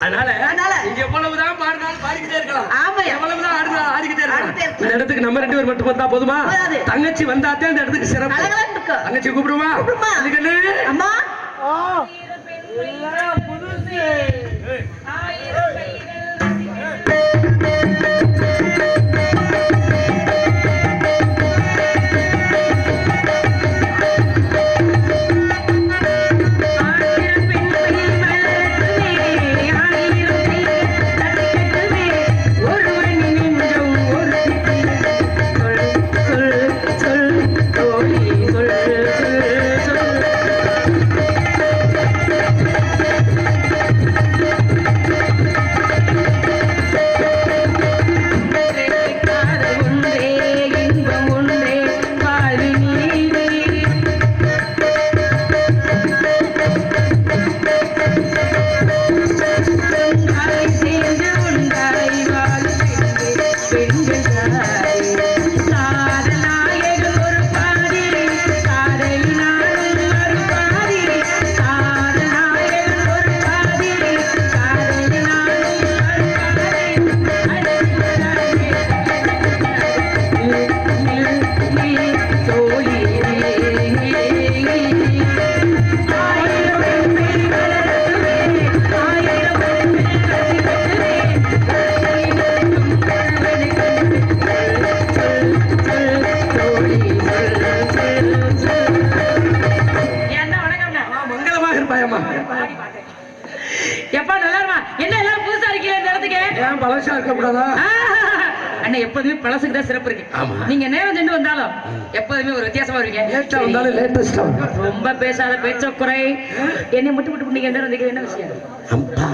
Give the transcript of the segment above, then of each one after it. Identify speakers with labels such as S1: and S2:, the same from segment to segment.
S1: அதனால
S2: அதனால?
S1: எவ்வளவுதான் பாடினாலும் பாடிக்கிட்டே இருக்கலாம்
S2: ஆமாய்யா.
S1: எவ்வளவுதான் ஆடினாலும் ஆடிக்கிட்டே இருக்கலாம். இந்த இடத்துக்கு நம்ம ரெண்டு பேர் மட்டும் வந்தா போதுமா. தங்கச்சி வந்தாத்தே இந்த இடத்துக்கு சிறப்பு. தங்கச்சி கூப்பிடுமா
S2: கூப்பிடுமா.
S1: அதுக்கண்ணு
S2: அம்மா
S3: ஆயிரம் எப்போதுமே பழசுக்கு தான் சிறப்பு இருக்கு. நீங்க நேரம் சென்று வந்தாலும் எப்போதுமே ஒரு வித்தியாசமா இருக்கீங்க ரொம்ப பேசாத பேச்ச குறை. என்னை மட்டும் விட்டு நீங்க என்ன என்ன விஷயம்?
S1: அப்பா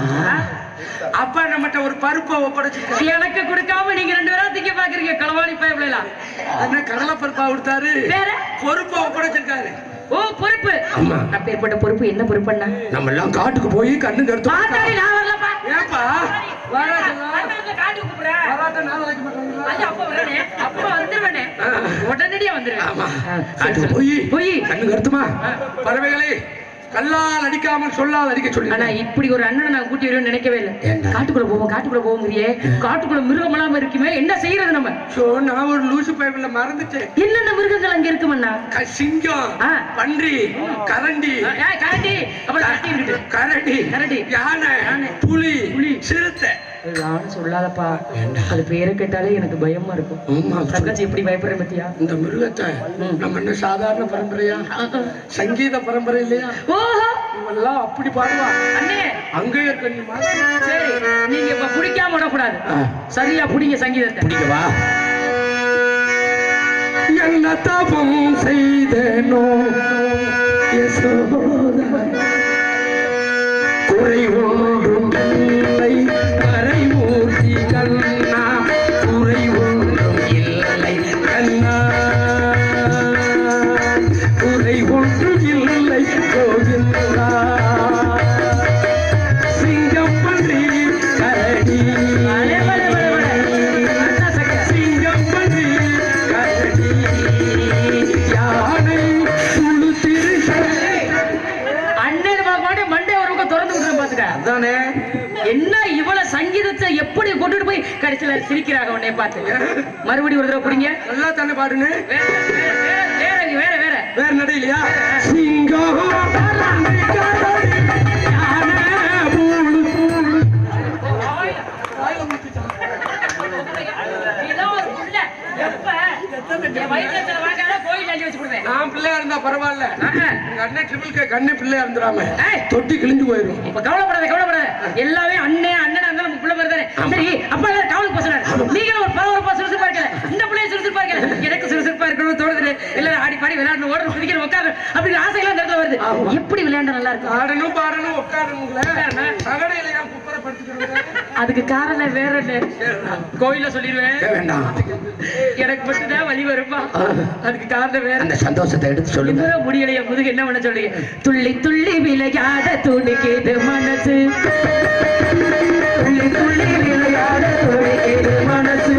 S1: அப்பா நம்மகிட்ட ஒரு பருப்பை ஒப்படைச்சிருக்காரு
S3: எனக்கு கொடுக்காம நீங்க ரெண்டு பேரும் திங்க பாக்குறீங்க களவாணி பயப்படலாம்
S1: என்ன கடலை பருப்பா கொடுத்தாரு.
S3: வேற?
S1: பொறுப்பை ஒப்படைச்சிருக்காரு
S3: ஓ பொறுப்பு.
S1: ஆமா.
S3: அப்பேற்பட்ட பொறுப்பு என்ன பொறுப்புன்னா?
S1: நம்ம எல்லாம் காட்டுக்கு போய் கண்ணு கருத்து
S3: நான் வரலப்பா.
S1: ஏப்பா? வராதா? பறவைகளே கல்லால் அடிக்காமல் சொல்லால் அடிக்க சொல்லி
S3: ஆனா இப்படி ஒரு அண்ணனை நான் கூட்டி நினைக்கவே இல்லை? காட்டுக்குள்ள போவோம் காட்டுக்குள்ள போவோங்கிறியே காட்டுக்குள்ள மிருகம் எல்லாம் இருக்குமே என்ன செய்யறது நம்ம?
S1: சோ நான் ஒரு லூசு பைபிள்ல மறந்துட்டேன்.
S3: என்னென்ன மிருகங்கள் அங்க இருக்குமண்ணா
S1: சிங்கம். பன்றி கரண்டி.
S3: கரடி
S1: கரடி. யானை
S3: யானை.
S1: புலி
S3: புலி.
S1: சிறுத்தை.
S3: நான் சொல்லாதப்பா. அது பேரை கேட்டாலே எனக்கு பயமா இருக்கும். தங்கச்சி எப்படி பயப்படுறேன் பத்தியா?
S1: இந்த மிருகத்தை நம்ம என்ன சாதாரண பரம்பரையா? சங்கீத பரம்பரை இல்லையா?
S3: ஓஹோ!
S1: இவெல்லாம் அப்படி பாடுவா.
S3: அண்ணே!
S1: அங்கேயே மாதிரி
S3: சரி நீங்க இப்ப பிடிக்காம விடக்கூடாது. சரியா புடிங்க சங்கீதத்தை.
S1: பிடிக்கவா? என்ன தபம் செய்தனோ? யசோதா ஒன்றும் இல்லை.
S3: என்ன இவ்வளவு சங்கீதத்தை எப்படி கொண்டுட்டு போய் கடைசியில சிரிக்கிறாங்க உன்னை பார்த்து? மறுபடியும் ஒரு தடவை குடிங்க
S1: நல்லா தானே பாடுன்னு?
S3: வேற வேற வேற வேற
S1: நடையிலையா சிங்கம் பன்றி,
S3: கோயில் அள்ளி வச்சு கொடுப்பேன்.
S1: நான் பிள்ளையா இருந்தா பரவாயில்ல. எங்க அண்ணன் ட்ரிபிள் கே கண்ணு பிள்ளையா இருந்துடாம.
S3: ஏய்.
S1: தொட்டி கிழிஞ்சு போயிடும்
S3: இப்ப கவலைப்படாத கவலைப்படாத. எல்லாமே அண்ணன் அண்ணன் இருந்தாலும் நம்ம பிள்ளை தானே சரி அப்பா எல்லாரும் கவலைக்கு போசுறாரு நீங்களும் ஒரு பரபரப்பா சுறுசுறுப்பா இருக்கல. இந்த பிள்ளைய சுறுசுறுப்பா இருக்கல. எனக்கு சுறுசுறுப்பா இருக்கணும்னு தோணுது எல்லாரும் ஆடி பாடி விளையாடணும் ஓடணும் குதிக்கணும் உட்காரு அப்படி ஆசையெல்லாம் இந்த இடத்துல வருது. எப்படி விளையாண்டா நல்லா இருக்கும்?
S1: ஆடணும் பாடணும்
S3: உட்காரணும். அதுக்கு காரணம் வேற என்ன? கோயில்ல சொல்லிடுவேன்.
S1: வேண்டாம்.
S3: எனக்கு மட்டும்தான் வழி வருமா? அதுக்கு காரணம் வேற
S1: அந்த சந்தோஷத்தை எடுத்து சொல்லுங்க.
S3: முடியலைய முதுகு என்ன பண்ண சொல்றீங்க துள்ளி துள்ளி விளையாட துணிக்குது மனசு. துள்ளி துள்ளி விளையாட துணிக்குது மனசு.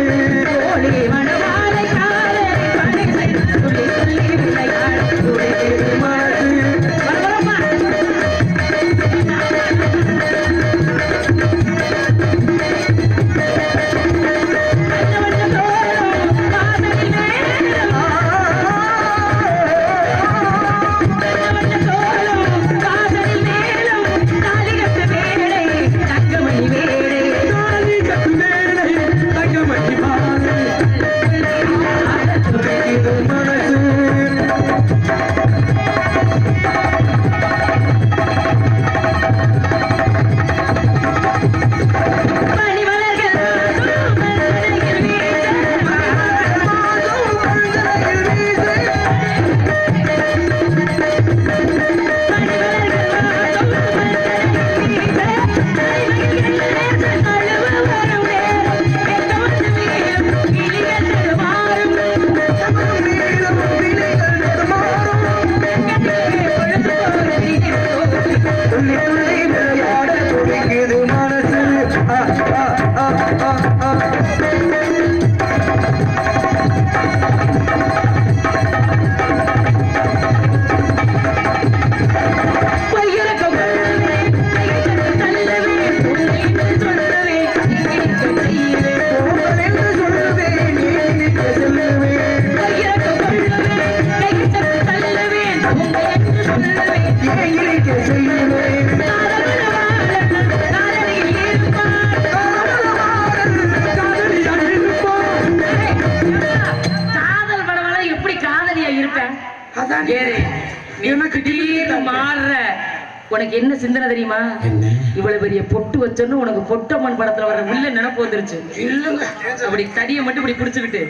S3: உனக்கு என்ன சிந்தனை தெரியுமா?
S1: என்ன?
S3: இவ்வளவு பெரிய பொட்டு வச்சோன்னு உனக்கு பொட்டம்மன் படத்துல வர வில்ல நினைப்பு வந்துருச்சு.
S1: இல்லங்க.
S3: அப்படி தடியை மட்டும் இப்படி புடிச்சுக்கிட்டு.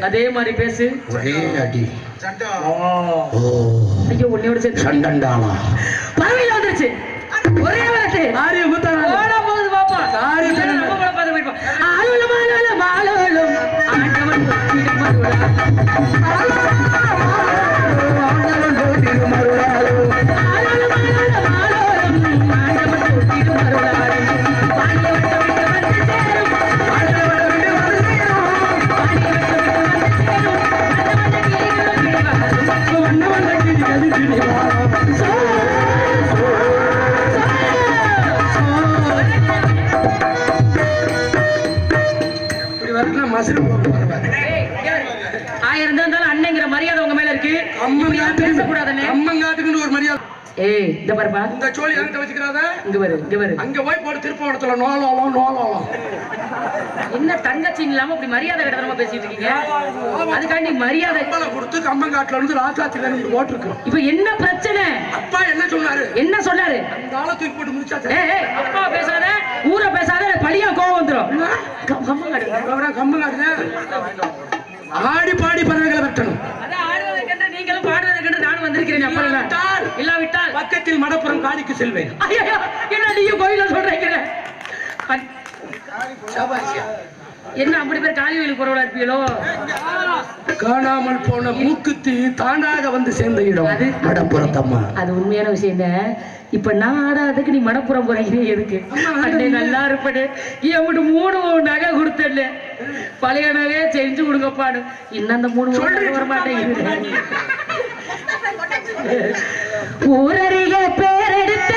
S3: அதே மாதிரி பேசு.
S1: ஒரே அடி. ஓ.
S3: ஐயோ உன்னையோட சேர்த்து பறவையில வந்துருச்சு. ஒரே வார்த்தை.
S1: ஆரிய
S3: ஓட போகுது பாப்பா.
S1: ஆரி
S3: இல்லைன்னா நம்ம கூட பார்த்து போயிருப்போம் ஆளுலும் ஆளுலும் ஆளுலும் ஆண்டவன் ஏய் இந்த பாருப்பா.
S1: இந்த சோழி என்கிட்ட வச்சுக்கிறாத?
S3: இங்க பாரு இங்க பாரு.
S1: அங்க போய் போட்டு திருப்பவனத்துல நோலாலம் நோலாலம்.
S3: என்ன தங்கச்சி இல்லாம இப்படி மரியாதை கிடத்தனமா பேசிட்டு இருக்கீங்க? அதுக்காண்டி மரியாதை
S1: கொடுத்து கம்பங்காட்டுல இருந்து ராசாத்தி வேணும் போட்டிருக்கு.
S3: இப்ப என்ன பிரச்சனை?
S1: அப்பா என்ன சொன்னாரு?
S3: என்ன சொன்னாரு?
S1: அந்த ஆளை தூக்கி போட்டு முடிச்சாச்சு
S3: ஏய் அப்பா பேசாத ஊரை பேசாத பழியா கோவம் வந்துரும். கம்- கம்மம் காடு.
S1: அப்புறம் கம்பங்காட்டுல ஆடி பாடி பறவைகளை வெட்டணும்.
S3: நீங்களும் பாடுவதை கண்டு நானும் வந்திருக்கிறேன்
S1: இல்லாவிட்டால்
S3: இல்லாவிட்டால்.
S1: பக்கத்தில் மடப்புறம் காடிக்கு செல்வேன்.
S3: என்ன நீயும் கோயில சொல்றீங்க. என்ன அப்படி பேர் காளி கோயிலுக்கு போறவளா இருப்பீங்களோ?
S1: காணாமல் போன மூக்குத்தி தானாக வந்து சேர்ந்த இடம்? மடப்புறத்தம்மா.
S3: அது உண்மையான விஷயம் இப்ப நான் ஆடாததுக்கு நீ மடப்புறம் போறீங்க எதுக்கு? அண்ணே நல்லா இருப்படு என்கிட்ட மூணு மூணு நகை கொடுத்தல பழைய நகையே செஞ்சு கொடுங்கப்பாடு இன்னும் அந்த மூணு வர மாட்டேங்குது. ஊரறிய பேரெடுத்த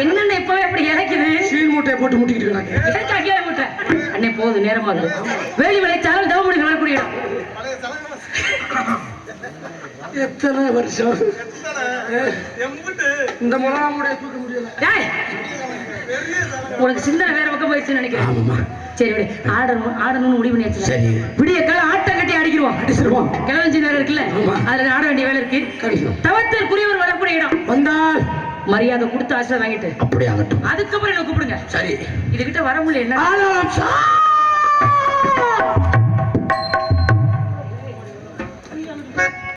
S3: என்னென்ன இப்பவே அப்படி இறக்குது?
S1: சீல் மூட்டை போட்டு முட்டிக்கிட்டு இருக்காங்க
S3: அங்கே மூட்டை? அண்ணே போகுது நேரமா இருக்கு வேலி விளைச்சாலும் சாரல் தவ முடிக்க வரக்கூடிய
S1: எத்தனை வருஷம்? இந்த முலாமுடைய தூக்க முடியல.
S3: உனக்கு சிந்தனை வேற பக்கம் போயிடுச்சுன்னு நினைக்கிறேன். சரி விடு. ஆடணும் ஆடணும்னு முடிவு பண்ணியாச்சு.
S1: சரி.
S3: விடிய கால ஆட்டம் கட்டி அடிக்கிறோம்
S1: அடிச்சிருவோம்.
S3: கிளவஞ்சி வேலை இருக்குல்ல? அதுல ஆட வேண்டிய வேலை இருக்கு.
S1: தவத்தில்
S3: புரியவர் வரக்கூடிய இடம்.
S1: வந்தால்
S3: மரியாதை கொடுத்து ஆசை வாங்கிட்டு.
S1: அப்படி
S3: அதுக்கப்புறம் என்ன கூப்பிடுங்க.
S1: சரி.
S3: இதுகிட்ட வர முடியல என்ன